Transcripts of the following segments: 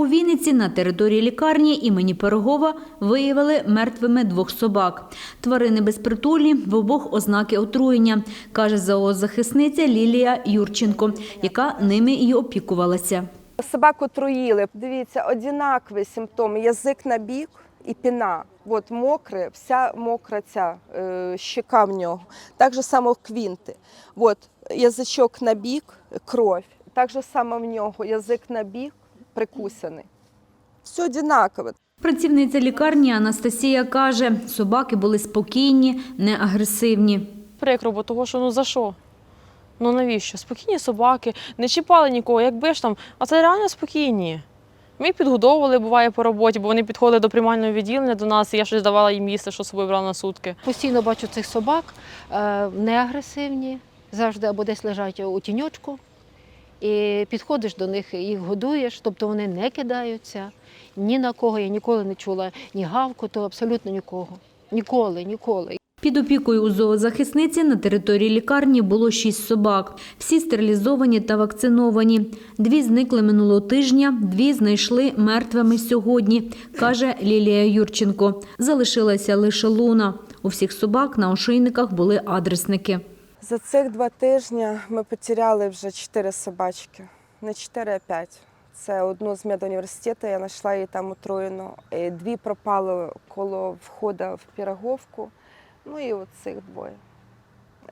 У Вінниці на території лікарні імені Пирогова виявили мертвими двох собак. Тварини безпритульні, в обох ознаки отруєння, каже зоозахисниця Лілія Юрченко, яка ними і опікувалася. Собаку труїли. Дивіться, однакові симптоми: язик на бік і піна. От мокре, вся мокра ця е, щека в нього. Так же само квінти. От язичок на бік, кров. Так же само в нього язик на бік, прикусаний. Все однаково. Працівниця лікарні Анастасія каже, собаки були спокійні, не агресивні. Прикро, бо того, що ну за що? Ну навіщо? Спокійні собаки, не чіпали нікого, якби ж там, а це реально спокійні. Ми їх підгодовували, буває по роботі, бо вони підходили до приймального відділення до нас, і я щось давала їм їсти, що з собою брала на сутки. Постійно бачу цих собак, е, не агресивні, завжди або десь лежать у тіньочку. І підходиш до них, їх годуєш, тобто вони не кидаються ні на кого. Я ніколи не чула ні гавкоту, абсолютно нікого. Ніколи, ніколи. Під опікою у зоозахисниці на території лікарні було шість собак. Всі стерилізовані та вакциновані. Дві зникли минулого тижня, дві знайшли мертвими сьогодні, каже Лілія Юрченко. Залишилася лише луна. У всіх собак на ошейниках були адресники. За цих два тижні ми потеряли вже чотири собачки. Не чотири, а п'ять. Це одну з медуніверситету, я знайшла її там отруєну. Дві пропали коло входу в Піроговку. Ну і от цих двоє.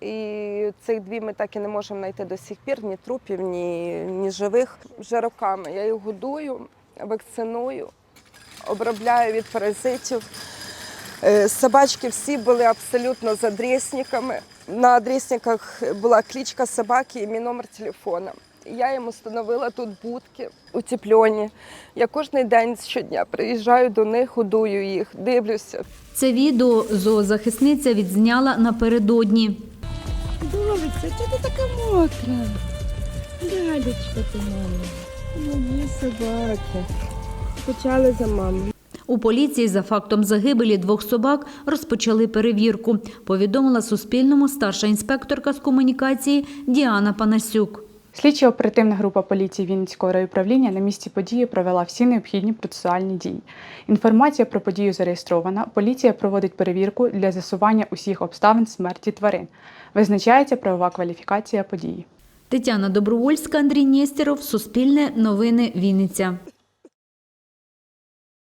І цих дві ми так і не можемо знайти до сих пір, ні трупів, ні, ні живих. Вже роками я їх годую, вакциную, обробляю від паразитів. Е, Собачки всі були абсолютно з адресниками. На адресниках була кличка собаки і мій номер телефона. Я їм установила тут будки утеплені. Я кожен день щодня приїжджаю до них, годую їх, дивлюся. Це відео зоозахисниця відзняла напередодні. Долечка, чого ти така мокра? Лялечка ти мама. Мої собаки. Почали за маму. У поліції за фактом загибелі двох собак розпочали перевірку, повідомила Суспільному старша інспекторка з комунікації Діана Панасюк. Слідчо-оперативна група поліції Вінницького райуправління на місці події провела всі необхідні процесуальні дії. Інформація про подію зареєстрована. Поліція проводить перевірку для з'ясування усіх обставин смерті тварин. Визначається правова кваліфікація події. Тетяна Добровольська, Андрій Нєстєров, Суспільне новини Вінниця.